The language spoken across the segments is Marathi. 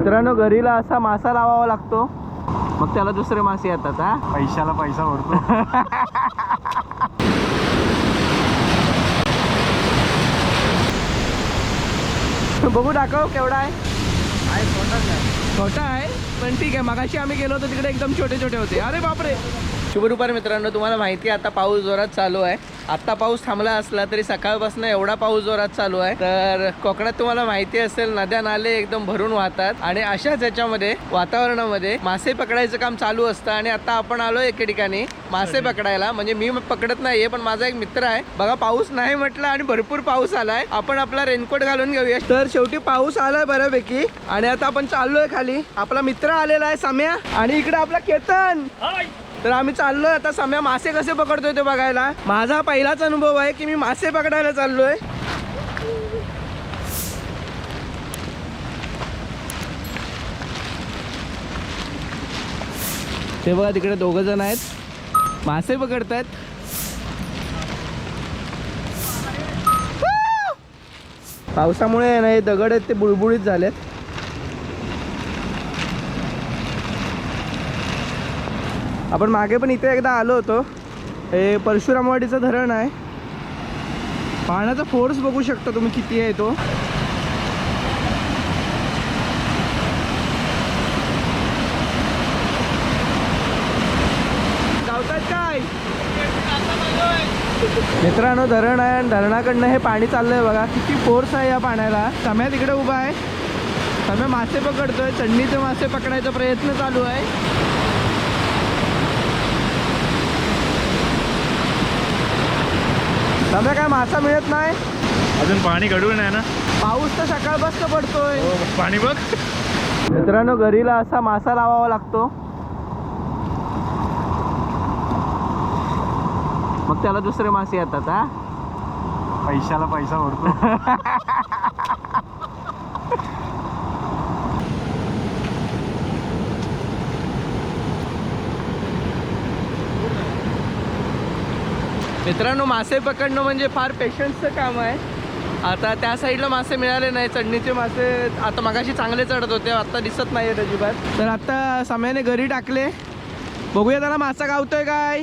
मित्रांनो घरीला असा मासा लावावा लागतो. मग त्याला दुसरे मासे येतात हा? पैशाला पैसा भरतो. बघू दाखव केवढा आहे. छोटा आहे. पण ठीक आहे. मगाशी आम्ही गेलो होतो तिकडे एकदम छोटे छोटे होते. अरे बापरे. शुभ दुपार मित्रांनो तुम्हाला माहिती आहे आता पाऊस जोरात चालू आहे. आता पाऊस थांबला असला तरी सकाळपासून एवढा पाऊस जोरात चालू आहे. तर कोकणात तुम्हाला माहिती असेल नद्या नाले एकदम भरून वाहतात आणि अशाच याच्यामध्ये वातावरणामध्ये मासे पकडायचं काम चालू असतं आणि आता आपण आलो एके ठिकाणी मासे पकडायला. म्हणजे मी पकडत नाहीये पण माझा एक मित्र आहे. बघा पाऊस नाही म्हटलं आणि भरपूर पाऊस आलाय. आपण आपला रेनकोट घालून घेऊया. तर शेवटी पाऊस आलाय बऱ्यापैकी. आणि आता आपण चाललोय खाली. आपला मित्र आलेला आहे सम्या. आणि इकडे आपला केतन. तर आम्ही चाललोय आता. सम्या मासे कसे पकडतोय ते बघायला. माझा पहिलाच अनुभव आहे की मी मासे पकडायला चाललोय. ते बघा तिकडे दोघ जण आहेत. मासे पकडतायत. पावसामुळे ना हे दगड आहेत ते बुळबुळीत झालेत. आपण मागे पण इथे एकदा आलो होतो. हे परशुरामवाडीचं धरण आहे. पाण्याचा फोर्स बघू शकता तुम्ही किती आहे तो. काय? मित्रांनो धरण आहे आणि धरणाकडनं हे पाणी चाललंय बघा. किती फोर्स आहे या पाण्याला. सम्या तिकडे उभा आहे. सम्या मासे पकडतोय. चढणीचे मासे पकडायचा प्रयत्न चालू आहे. सम्या काय मासा मिळत नाही? अजून पाणी घडवून आहे ना? पाऊस तर सकाळपासून पडतोय. हो, पाणी बघ. मित्रांनो घरीला असा मासा लावावा लागतो. मग त्याला दुसरे मासे येतात हा? पैशाला पैसा भरतो. मित्रांनो मासे पकडणं म्हणजे फार पेशन्सचं काम आहे. आता त्या साईडला मासे मिळाले नाही चढणीचे मासे आता मगाशी चांगले चढत होते आता दिसत नाही आहेत अजिबात. तर आता साम्याने घरी टाकले. बघूया त्याला मासा गावतोय काय.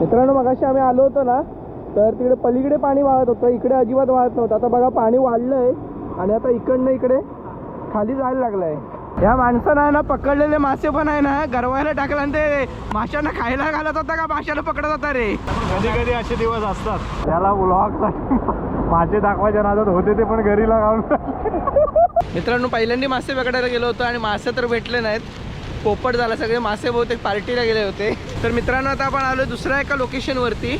मित्रांनो मगाशी आम्ही आलो होतो ना तर तिकडे पलीकडे पाणी वाहत होतं इकडे अजिबात वाहत नव्हतं. आता बघा पाणी वाढलंय आणि आता इकडनं इकडे खाली जायला लागलंय. या माणसानं आहे ना पकडलेले मासे पण आहे ना गरवायला टाकला आणि ते माशांना खायला घालत होता का? माशाला पकडत होता रे. कधी कधी असे दिवस असतात. त्याला ब्लॉग माझे दाखवायच्या नादात होते ते पण घरी लागावून मित्रांनो पहिल्यांदा मासे पकडायला गेलो होतो आणि मासे तर भेटले नाहीत. पोपट झाला सगळे मासे बहुतेक पार्टीला गेले होते. तर मित्रांनो आता आपण आलो दुसऱ्या एका लोकेशनवरती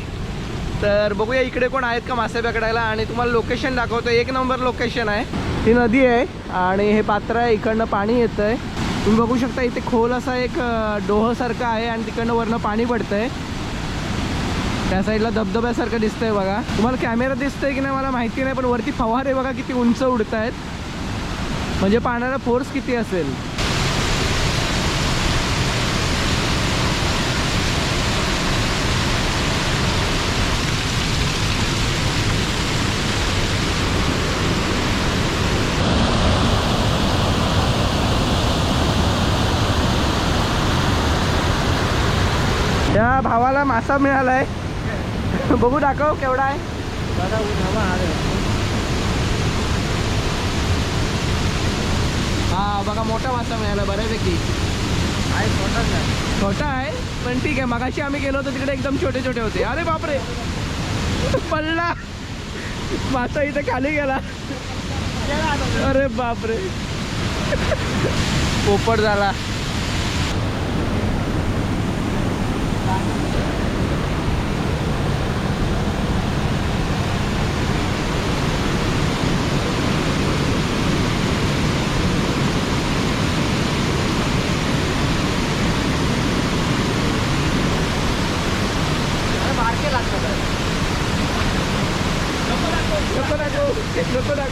तर बघूया इकडे कोण आहेत का मासे पकडायला. आणि तुम्हाला लोकेशन दाखवतो. एक नंबर लोकेशन आहे. ती नदी आहे. आणि हे पात्र आहे. इकडनं पाणी येतं आहे तुम्ही बघू शकता इथे खोल असा एक डोहसारखं आहे आणि तिकडनं वरनं पाणी पडतंय. त्या साईडला धबधब्यासारखं दिसतंय बघा. तुम्हाला कॅमेरा दिसतोय की नाही मला माहिती नाही पण वरती फवारे बघा किती उंच उडत आहेत म्हणजे पाण्याला फोर्स किती असेल त्या भावाला मासा मिळालाय. बघू दाखव केवढा आहे. हा बघा मोठा मासा मिळाला बऱ्यापैकी. छोटा आहे पण ठीक आहे. मगाशी आम्ही गेलो होतो तिकडे एकदम छोटे छोटे होते. अरे बापरे! पडला मासा इथे खाली गेला. अरे बापरे! पोपट झाला नको दाखव नको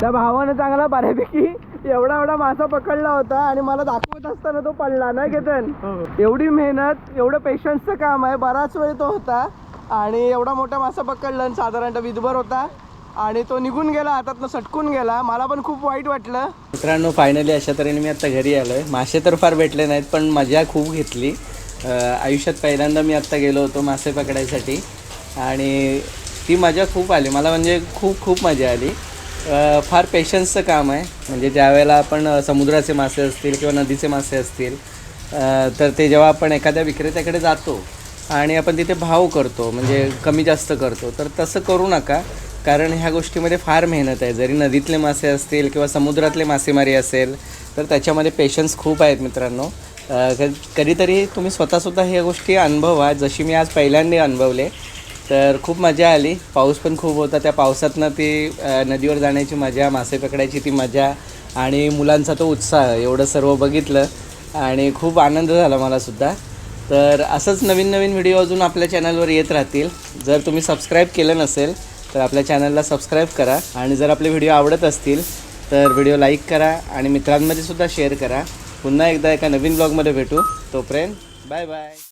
त्या भावानं चांगला बऱ्यापैकी एवढा एवढा मासा पकडला होता आणि मला दाखवत असताना तो पडला ना केतन एवढी मेहनत एवढं पेशन्सचं काम आहे. बराच वेळ तो होता आणि एवढा मोठा मासा पकडला आणि साधारणतः विधभर होता आणि तो निघून गेला हातातनं सटकून गेला. मला पण खूप वाईट वाटलं. मित्रांनो फायनली अशा तऱ्हेने मी आता घरी आलो आहे मासे तर फार भेटले नाहीत पण मजा खूप घेतली. आयुष्यात पहिल्यांदा मी आत्ता गेलो होतो मासे पकडायसाठी. आणि ती मजा खूप आली. मला म्हणजे खूप खूप मजा आली. फार पेशन्सचं काम आहे. म्हणजे ज्यावेळेला आपण समुद्राचे मासे असतील किंवा नदीचे मासे असतील तर ते जेव्हा आपण एखाद्या विक्रेत्याकडे जातो आणि आपण तिथे भाव करतो म्हणजे कमी जास्त करतो तर तसं करू नका. कारण ह्या गोष्टीमध्ये फार मेहनत आहे. जरी नदीतले मासे असतील किंवा समुद्रातले मासेमारी असेल तर त्याच्यामध्ये पेशन्स खूप आहेत मित्रांनो. क- कधीतरी तुम्ही स्वतःसुद्धा ह्या गोष्टी अनुभवा. जशी मी आज पहिल्यांदा अनुभवले तर खूप मजा आली. पाऊस पण खूप होता. त्या पावसातनं ती नदीवर जाण्याची मजा मासे पकडायची ती मजा आणि मुलांचा तो उत्साह एवढं सर्व बघितलं आणि खूप आनंद झाला मलासुद्धा तर असंच नवीन नवीन व्हिडिओ अजून आपल्या चॅनलवर येत राहतील. जर तुम्ही सबस्क्राईब केलं नसेल तर आपल्या चॅनलला सबस्क्राईब करा आणि जर आपले व्हिडिओ आवडत असतील तर व्हिडिओ लाईक करा आणि मित्रांमध्ये सुद्धा शेअर करा. पुन्हा एकदा एका नवीन ब्लॉगमध्ये भेटू. तोपर्यंत बाय बाय.